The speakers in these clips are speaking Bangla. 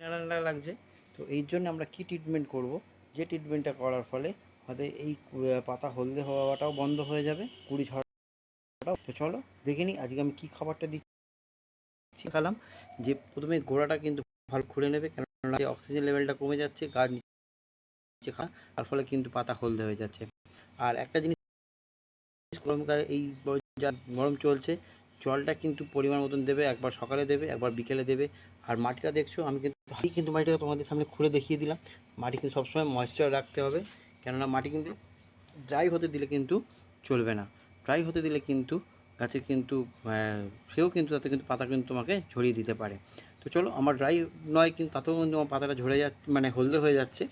নাড়া লাগছে। তো এই জন্য আমরা কি ট্রিটমেন্ট করব? যে ট্রিটমেন্টটা করার ফলে হয়তো এই পাতা হলদে হওয়াটাও বন্ধ হয়ে যাবে, কুড়ি ঝড়াটাও তো চলো, দেখে নিই, আজকে আমি কি খাবারটা দিচ্ছি। খালাম, যে প্রথমে ঘোড়াটা কিন্তু ভালো খুঁড়ে নেবে, কেননা অক্সিজেন লেভেলটা কমে যাচ্ছে গাছ নিচে খা, তার ফলে কিন্তু পাতা হলদে হয়ে যাচ্ছে। আর একটা জিনিস গরমকালে এই যা গরম চলছে, জলটা কিন্তু পরিমাণ মতন দেবে, একবার সকালে দেবে, একবার বিকেলে দেবে। আর মাটিটা দেখছ, আমি কিন্তু কিন্তু মাটিটা তোমাদের সামনে খুঁড়ে দেখিয়ে দিলাম। মাটি কিন্তু সবসময় ময়েশ্চার রাখতে হবে। কেননা মাটি কিন্তু ড্রাই হতে দিলে কিন্তু চলবে না। ড্রাই হতে দিলে কিন্তু গাছের কিন্তু সেও কিন্তু তাতে কিন্তু পাতা কিন্তু তোমাকে ঝরিয়ে দিতে পারে। তো চলো, আমার ড্রাই নয় কিন্তু তাতেও কিন্তু আমার পাতাটা ঝরে যাচ্ছে মানে হলদে হয়ে যাচ্ছে।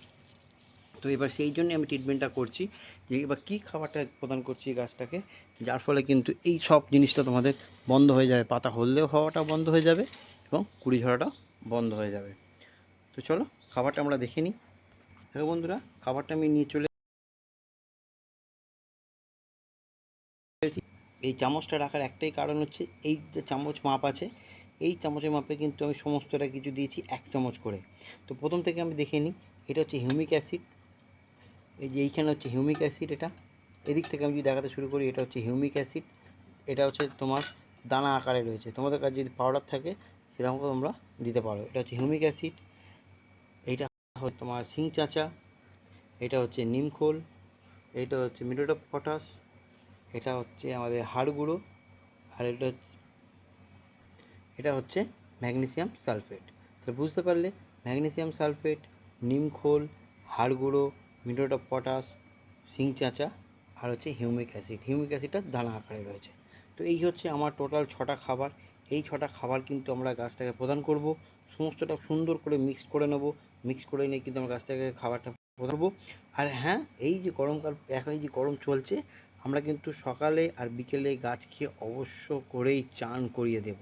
তো এবার সেই জন্যই আমি ট্রিটমেন্টটা করছি যে এবার কী খাবারটা প্রদান করছি গাছটাকে, যার ফলে কিন্তু এই সব জিনিসটা তোমাদের বন্ধ হয়ে যাবে। পাতা হলদেও হওয়াটা বন্ধ হয়ে যাবে এবং কুড়ি ঝরাটা বন্ধ হয়ে যাবে। তো চলো, খাবারটা আমরা দেখে নিই। দেখো বন্ধুরা, খাবারটা আমি নিয়ে চলে এই চামচটা রাখার একটাই কারণ হচ্ছে, এই যে চামচ মাপ আছে, এই চামচের মাপে কিন্তু আমি সমস্তটা কিছু দিয়েছি এক চামচ করে। তো প্রথম থেকে আমি দেখে নিই, এটা হচ্ছে হিউমিক অ্যাসিড। এই যে এইখানে হচ্ছে হিউমিক অ্যাসিড এটা। এদিক থেকে আমি যদি দেখাতে শুরু করি, এটা হচ্ছে হিউমিক অ্যাসিড। এটা হচ্ছে তোমার দানা আকারে রয়েছে। তোমাদের কাছে যদি পাউডার থাকে, সেরকম তোমরা দিতে পারো। এটা হচ্ছে হিউমিক অ্যাসিড। হচ্ছে তোমার সিং চাঁচা, এটা হচ্ছে নিমখোল এটা হচ্ছে মিডোট অফ পটাশ, এটা হচ্ছে আমাদের হাড় গুঁড়ো, আর এটা হচ্ছে এটা হচ্ছে ম্যাগনেসিয়াম সালফেট। তো বুঝতে পারলে ম্যাগনেসিয়াম সালফেট নিমখোল হাড় গুঁড়ো মিডোট অফ পটাশ সিং চাঁচা, আর হচ্ছে হিউমিক অ্যাসিড। হিউমিক অ্যাসিডটা দানা আকারে রয়েছে। তো এই হচ্ছে আমার টোটাল ছটা খাবার। এই ছটা খাবার কিন্তু আমরা গাছটাকে প্রদান করব। সমস্তটা সুন্দর করে মিক্স করে নেব। মিক্স করে নিয়ে কিন্তু আমরা গাছটাকে খাবারটা প্রদান আর হ্যাঁ এই যে গরমকাল এখন এই যে গরম চলছে, আমরা কিন্তু সকালে আর বিকেলে গাছকে অবশ্য করেই চান করিয়ে দেব।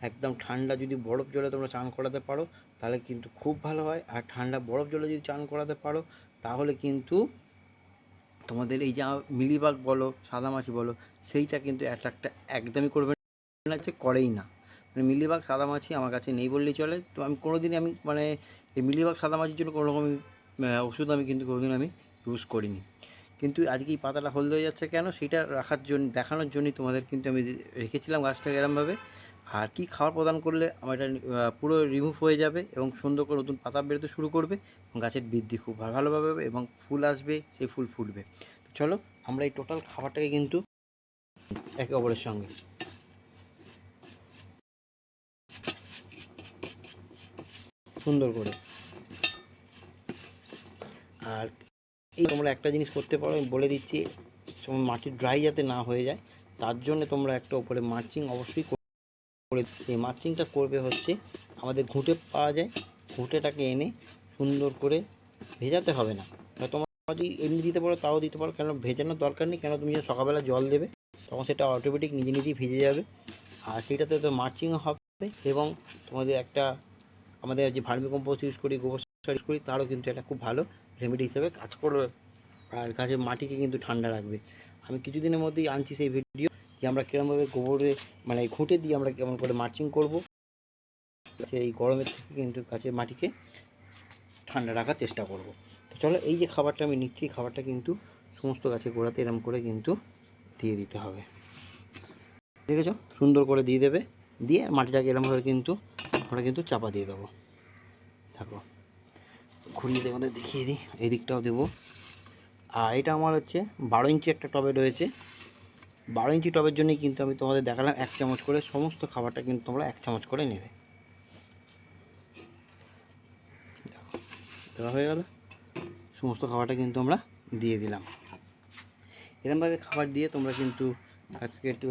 একদম ঠান্ডা যদি বরফ জলে তোমরা চান করাতে পারো, তাহলে কিন্তু খুব ভালো হয়। আর ঠান্ডা বরফ জলে যদি চান করাতে পারো, তাহলে কিন্তু তোমাদের এই যা মিলিবাগ বলো, সাদামাছি বলো, সেইটা কিন্তু অ্যাট্রাক্টটা একদমই করবে না করেই না। মানে মিলিবাগ সাদা মাছি আমার কাছে নেই বললেই চলে। তো আমি কোনো দিনই আমি মানে এই মিলিবাগ সাদামাছির জন্য কোনো রকম ওষুধ আমি কিন্তু কোনোদিন আমি ইউজ করিনি। কিন্তু আজকে এই পাতাটা হলদে হয়ে যাচ্ছে কেন? সেটা রাখার জন্য, দেখানোর জন্যই তোমাদের কিন্তু আমি রেখেছিলাম গাছটাকে এরমভাবে। আর কি খাবার প্রদান করলে আমার এটা পুরো রিমুভ হয়ে যাবে এবং সুন্দর করে নতুন পাতা বেরোতে শুরু করবে এবং গাছের বৃদ্ধি খুব ভালো ভালোভাবে হবে এবং ফুল আসবে, সেই ফুল ফুটবে। তো চলো, আমরা এই টোটাল খাবারটাকে কিন্তু একে অপরের সঙ্গে সুন্দর করে। আর এই তোমরা একটা জিনিস করতে পারো, আমি বলে দিচ্ছি মাটি ড্রাই যাতে না হয়ে যায়, তার জন্য তোমরা একটা উপরে মার্চিং অবশ্যই করে এই মার্চিংটা করবে হচ্ছে আমাদের ঘুঁটে পাওয়া যায়, ঘুঁটেটাকে এনে সুন্দর করে ভেজাতে হবে না। তোমার যদি এমনি দিতে পারো, তাও দিতে পারো কেন ভেজানোর দরকার নেই কেন তুমি যখন সকালবেলা জল দেবে, তখন সেটা অটোমেটিক নিজে নিজেই ভিজে যাবে। আর সেটাতে তো মার্চিংও হবে এবং তোমাদের একটা আমাদের যে ভার্মি কম্পোস্ট ইউজ করি, গোবর সার ইউজ করি, তারও কিন্তু এটা খুব ভালো রেমেডি হিসেবে কাজ করবে। আর গাছের মাটিকে কিন্তু ঠান্ডা রাখবে। আমি কিছুদিনের মধ্যেই আনছি সেই ভিডিও যে আমরা কীরমভাবে গোবরে মানে ঘুঁটে দিয়ে আমরা কেমন করে মার্চিং করব। সেই গরমের থেকে কিন্তু গাছের মাটিকে ঠান্ডা রাখার চেষ্টা করব। তো চলো, এই যে খাবারটা আমি নিচ্ছি খাবারটা কিন্তু সমস্ত গাছের গোড়াতে এরম করে কিন্তু দিয়ে দিতে হবে। দেখেছ? সুন্দর করে দিয়ে দেবে। দিয়ে মাটিটাকে এরমভাবে কিন্তু আমরা কিন্তু চাপা দিয়ে দেবো। দেখো, ঘুরিয়ে আমাদের দেখিয়ে দিই, এই দিকটাও দেবো। আর এটা আমার হচ্ছে বারো ইঞ্চি একটা টবে রয়েছে। বারো ইঞ্চি টবের জন্যই কিন্তু আমি তোমাদের দেখালাম এক চামচ করে সমস্ত খাবারটা কিন্তু তোমরা এক চামচ করে নেবে। দেখো, দেওয়া হয়ে গেল। সমস্ত খাবারটা কিন্তু আমরা দিয়ে দিলাম। এরমভাবে খাবার দিয়ে তোমরা কিন্তু আজকে একটু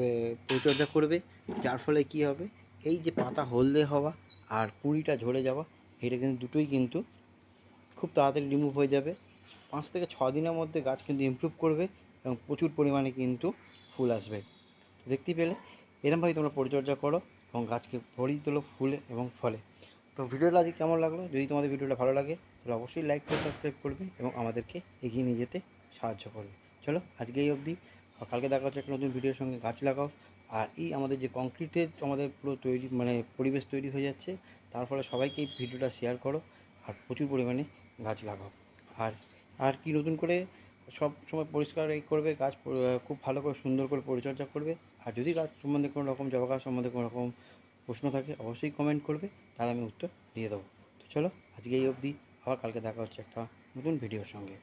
পরিচর্যা করবে। যার ফলে কি হবে? এই যে পাতা হলদে হওয়া আর কুড়িটা ঝরে যাওয়া, এটা কিন্তু দুটোই কিন্তু খুব তাড়াতাড়ি রিমুভ হয়ে যাবে। পাঁচ থেকে ছ দিনের মধ্যে গাছ কিন্তু ইমপ্রুভ করবে এবং প্রচুর পরিমাণে কিন্তু ফুল আসবে। তো দেখতেই পেলে? এরমভাবে তোমরা পরিচর্যা করো এবং গাছকে ভরিয়ে তোলো ফুলে এবং ফলে। তো ভিডিওটা আজকে কেমন লাগল? যদি তোমাদের ভিডিওটা ভালো লাগে, তাহলে অবশ্যই লাইক করে সাবস্ক্রাইব করবে এবং আমাদেরকে এগিয়ে নিয়ে যেতে সাহায্য করবে। চলো, আজকে এই অবধি। কালকে দেখা হচ্ছে একটা নতুন ভিডিওর সঙ্গে। গাছ লাগাও আর এই আমাদের যে কংক্রিটের আমাদের পুরো তৈরি মানে পরিবেশ তৈরি হয়ে যাচ্ছে, তার ফলে সবাইকে এই ভিডিওটা শেয়ার করো আর প্রচুর পরিমাণে গাছ লাগাও। আর আর কি নতুন করে সব সময় পরিষ্কার এই করবে, গাছ খুব ভালো করে সুন্দর করে পরিচর্যা করবে। আর যদি গাছ সম্বন্ধে কোনো রকম জবা গাছ সম্বন্ধে কোনো রকম প্রশ্ন থাকে, অবশ্যই কমেন্ট করবে, তার আমি উত্তর দিয়ে দেবো। তো চলো, আজকে এই অবধি, আবার কালকে দেখা হচ্ছে একটা নতুন ভিডিওর সঙ্গে।